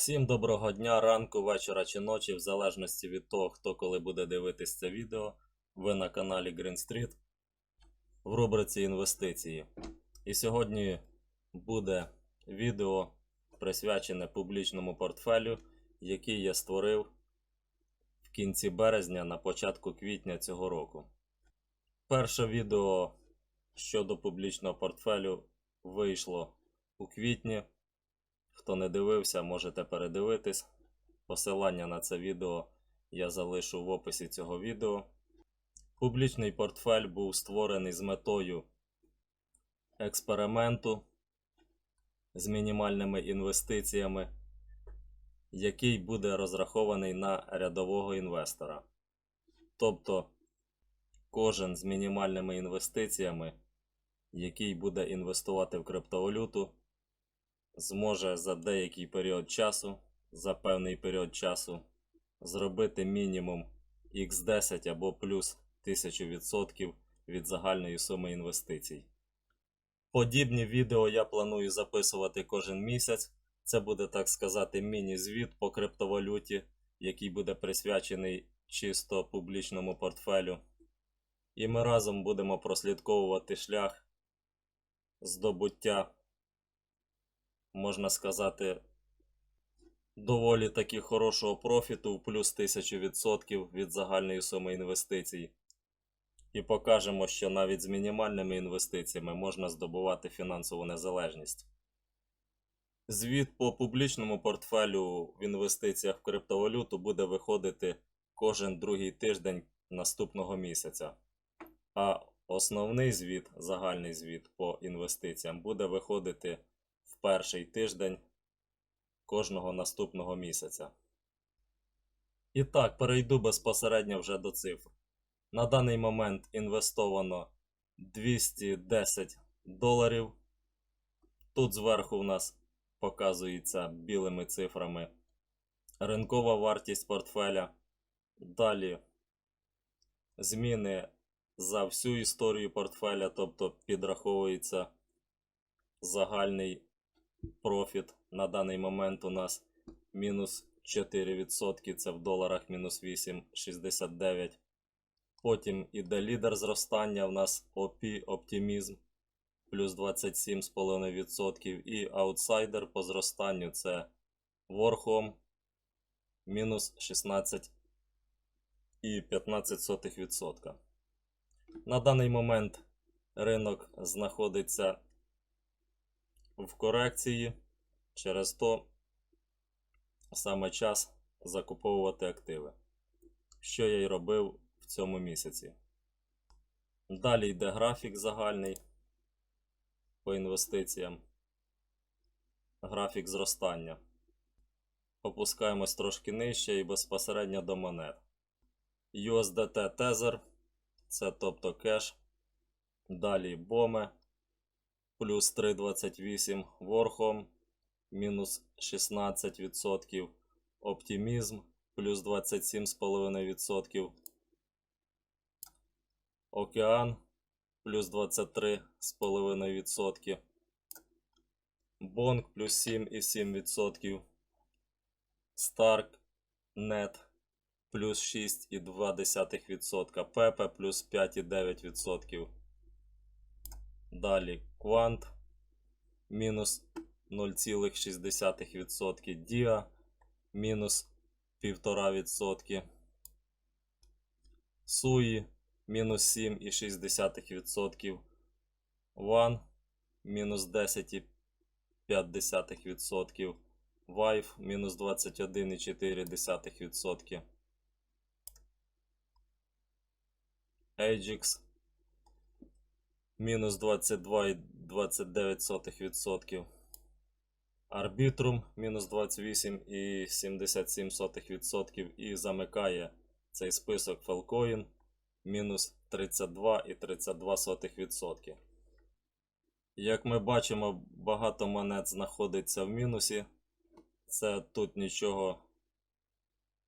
Всім доброго дня, ранку, вечора чи ночі, в залежності від того, хто коли буде дивитись це відео. Ви на каналі Green Street в рубриці інвестиції. І сьогодні буде відео присвячене публічному портфелю, який я створив в кінці березня на початку квітня цього року. Перше відео щодо публічного портфелю вийшло у квітні. Хто не дивився, можете передивитись. Посилання на це відео я залишу в описі цього відео. Публічний портфель був створений з метою експерименту з мінімальними інвестиціями, який буде розрахований на рядового інвестора. Тобто кожен з мінімальними інвестиціями, який буде інвестувати в криптовалюту, зможе за деякий період часу, за певний період часу, зробити мінімум x10 або плюс 1000% від загальної суми інвестицій. Подібні відео я планую записувати кожен місяць. Це буде, так сказати, міні-звіт по криптовалюті, який буде присвячений чисто публічному портфелю. І ми разом будемо прослідковувати шлях здобуття можна сказати, доволі таки хорошого профіту плюс 1000% від загальної суми інвестицій. І покажемо, що навіть з мінімальними інвестиціями можна здобувати фінансову незалежність. Звіт по публічному портфелю в інвестиціях в криптовалюту буде виходити кожен другий тиждень наступного місяця. А основний звіт, загальний звіт по інвестиціям буде виходити перший тиждень кожного наступного місяця. І так, перейду безпосередньо вже до цифр. На даний момент інвестовано 210 доларів. Тут зверху в нас показується білими цифрами ринкова вартість портфеля. Далі зміни за всю історію портфеля, тобто підраховується загальний профіт на даний момент у нас мінус 4%, це в доларах мінус 8,69. Потім іде лідер зростання, у нас OP, оптимізм плюс 27,5%. І аутсайдер по зростанню це Warhome мінус 16,15%. На даний момент ринок знаходиться в корекції, через то саме час закуповувати активи, що я й робив в цьому місяці. Далі йде графік загальний по інвестиціям, графік зростання. Опускаємось трошки нижче і безпосередньо до монет. USDT Tether, це тобто кеш. Далі BOME плюс 3,28 Ворхом, мінус 16%, Оптимізм плюс 27,5%, Океан плюс 23,5%, Бонг плюс 7,7%, Старк Нет плюс 6,2%, Пепе плюс 5,9%. Далі Квант. Мінус 0,6%, Діа мінус 1,5%, Суї. Мінус 7,6%, Ван. Мінус 10,5%, Вайф. Мінус 21,4%, Ajax мінус 22,29%. Арбітрум мінус 28,77% і замикає цей список Falcoin мінус 32,32%. Як ми бачимо, багато монет знаходиться в мінусі. Це тут нічого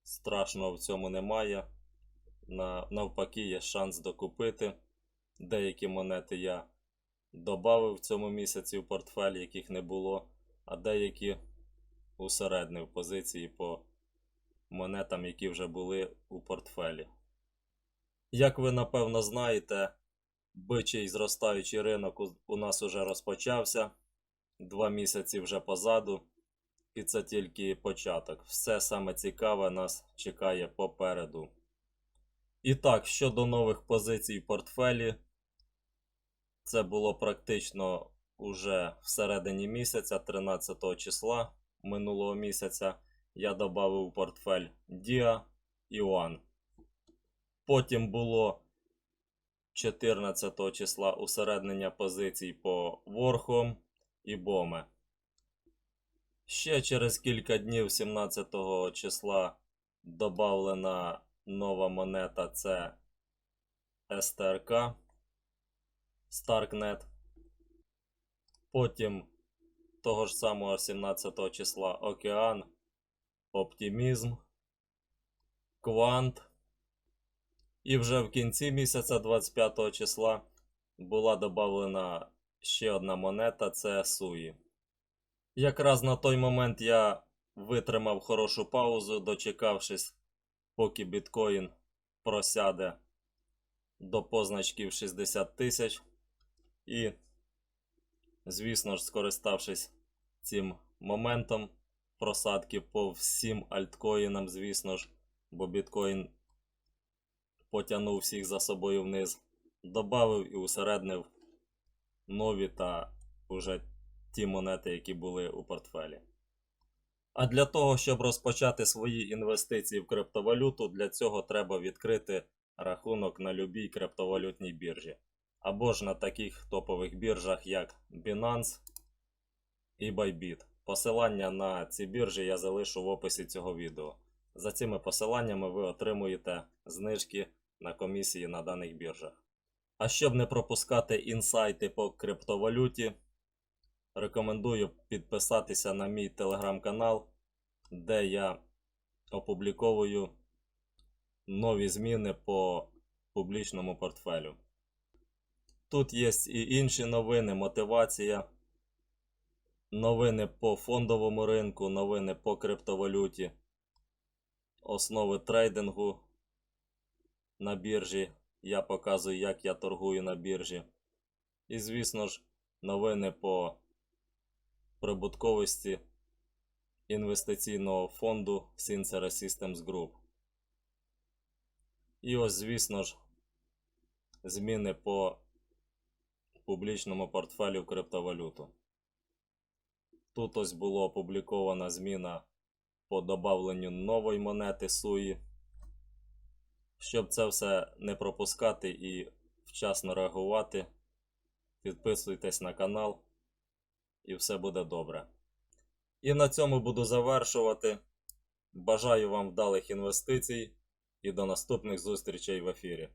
страшного в цьому немає. На, навпаки, є шанс докупити. Деякі монети я додав в цьому місяці в портфель, яких не було, а деякі усереднив позиції по монетам, які вже були у портфелі. Як ви напевно знаєте, бичий зростаючий ринок у, нас уже розпочався. Два місяці вже позаду. І це тільки початок. Все саме цікаве нас чекає попереду. І так, щодо нових позицій в портфелі, це було практично уже всередині місяця, 13 числа минулого місяця, я додав у портфель Dia і One. Потім було 14 числа усереднення позицій по Ворхом і Боме. Ще через кілька днів, 17 числа, додавлена нова монета це СТРК Starknet. Потім того ж самого 17 числа Океан, Оптимізм, Квант. І вже в кінці місяця 25 числа була додавлена ще одна монета це Суї. Якраз на той момент я витримав хорошу паузу, дочекавшись, поки біткоін просяде до позначків 60 тисяч. І, звісно ж, скориставшись цим моментом просадки по всім альткоїнам, звісно ж, бо біткоін потягнув всіх за собою вниз, добавив і усереднив нові та уже ті монети, які були у портфелі. А для того, щоб розпочати свої інвестиції в криптовалюту, для цього треба відкрити рахунок на любій криптовалютній біржі. Або ж на таких топових біржах, як Binance і Bybit. Посилання на ці біржі я залишу в описі цього відео. За цими посиланнями ви отримуєте знижки на комісії на даних біржах. А щоб не пропускати інсайти по криптовалюті, рекомендую підписатися на мій телеграм-канал, де я опубліковую нові зміни по публічному портфелю. Тут є і інші новини, мотивація, новини по фондовому ринку, новини по криптовалюті, основи трейдингу на біржі. Я показую, як я торгую на біржі. І, звісно ж, новини по прибутковості інвестиційного фонду Sincera Systems Group. І ось, звісно ж, зміни по публічному портфелю криптовалюту. Тут ось була опублікована зміна по додавленню нової монети SUI. Щоб це все не пропускати і вчасно реагувати, підписуйтесь на канал і все буде добре. І на цьому буду завершувати. Бажаю вам вдалих інвестицій і до наступних зустрічей в ефірі.